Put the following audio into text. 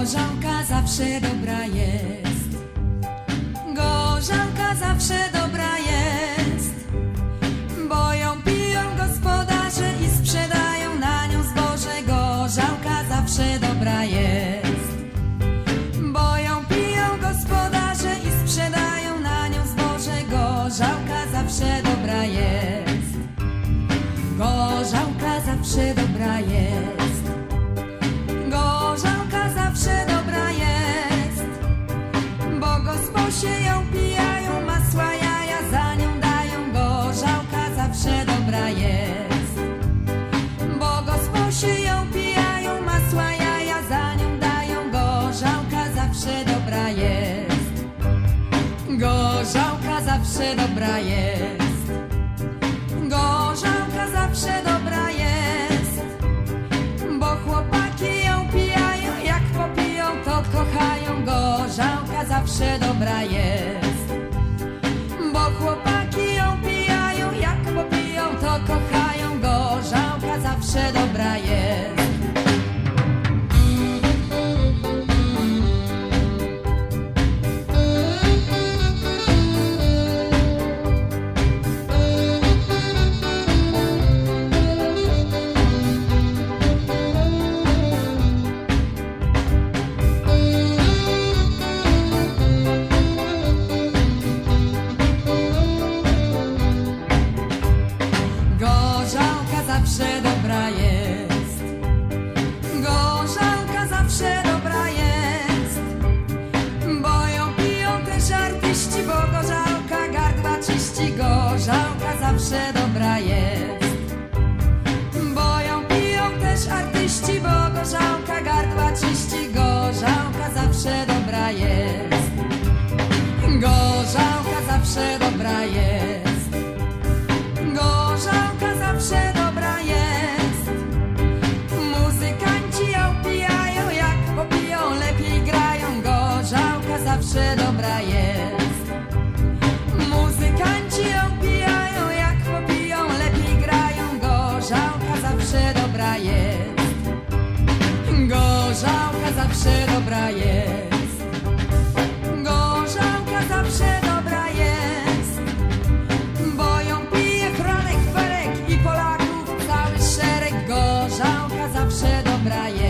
Gorzałka zawsze dobra jest. Gorzałka zawsze dobra jest. Bo ją piją gospodarze i sprzedają na nią zboże. Gorzałka zawsze dobra jest. Bo ją piją gospodarze i sprzedają na nią zboże. Gorzałka zawsze dobra jest. Gorzałka zawsze dobra jest. Jest. Gorzałka zawsze dobra jest. Gorzałka zawsze dobra jest. Bo chłopaki ją pijają, jak popiją, to kochają. Gorzałka zawsze dobra jest. Bo chłopaki ją pijają, jak popiją, to kochają. Gorzałka zawsze dobra jest. Zawsze jest. Gorzałka zawsze dobra jest. Bo ją piją też artyści, bo gorzałka gardła czyści. Gorzałka zawsze dobra jest. Bo ją piją też artyści, bo gorzałka Gorzałka zawsze dobra jest. Gorzałka zawsze dobra jest. Gorzałka zawsze dobra jest. Bo ją pije Franek, Ferek i Polaków cały szereg. Gorzałka zawsze dobra jest.